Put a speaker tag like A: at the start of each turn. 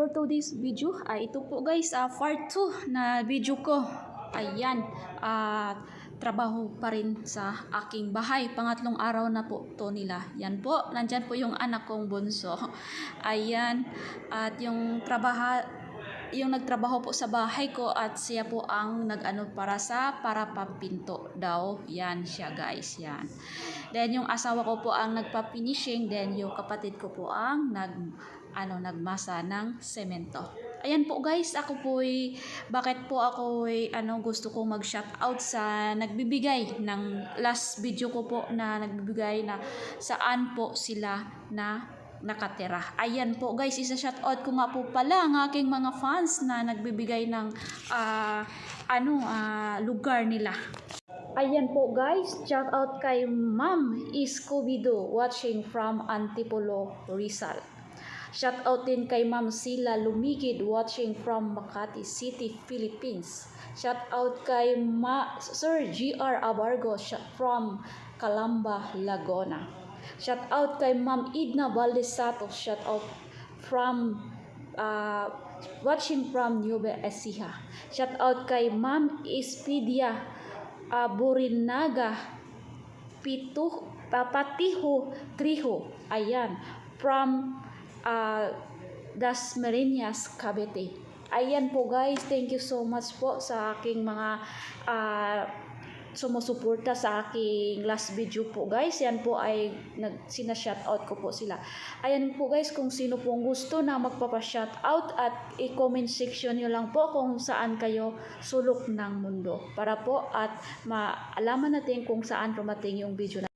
A: ah, for today's video, ay ito po guys, ah, part 2 na video ko. Ayan, ah, trabaho pa rin sa aking bahay. Pangatlong araw na po to nila. Yan po, nandyan po yung anak kong bunso. Ayan, at yung trabaha, yung nagtrabaho po sa bahay ko at siya po ang nag-ano para sa para papinto daw. Yan siya guys, yan. Then yung asawa ko po ang nagpa-finishing, then yung kapatid ko po ang nag ano nagmasa ng semento. Ayan po guys, ako po bakit po ako ano gusto kong mag-shout out sa nagbibigay ng last video ko po na nagbibigay na saan po sila na nakatira. Ayan po guys, isa shout out ko nga po pala ang aking mga fans na nagbibigay ng ah, ano ah, lugar nila. Ayan po guys, shout out kay Ma'am Escobedo watching from Antipolo, Rizal. Shout out din kay Ma'am Sila Lumigid watching from Makati City, Philippines. Shout out kay Ma Sir GR Abargo from Calamba, Laguna. Shout out kay Ma'am Idna Valdesato. Shout out from uh, watching from Nueva Ecija. Shout out kay Ma'am Espidia uh, Burinaga Pitu Papatiho Triho. Ayan. From uh, Das Marinas, Cavite. Ayan po guys, thank you so much po sa aking mga uh, sumusuporta sa aking last video po guys. Yan po ay nag, sina-shoutout ko po sila. Ayan po guys, kung sino pong gusto na magpapa-shoutout at i-comment section nyo lang po kung saan kayo sulok ng mundo. Para po at maalaman natin kung saan rumating yung video na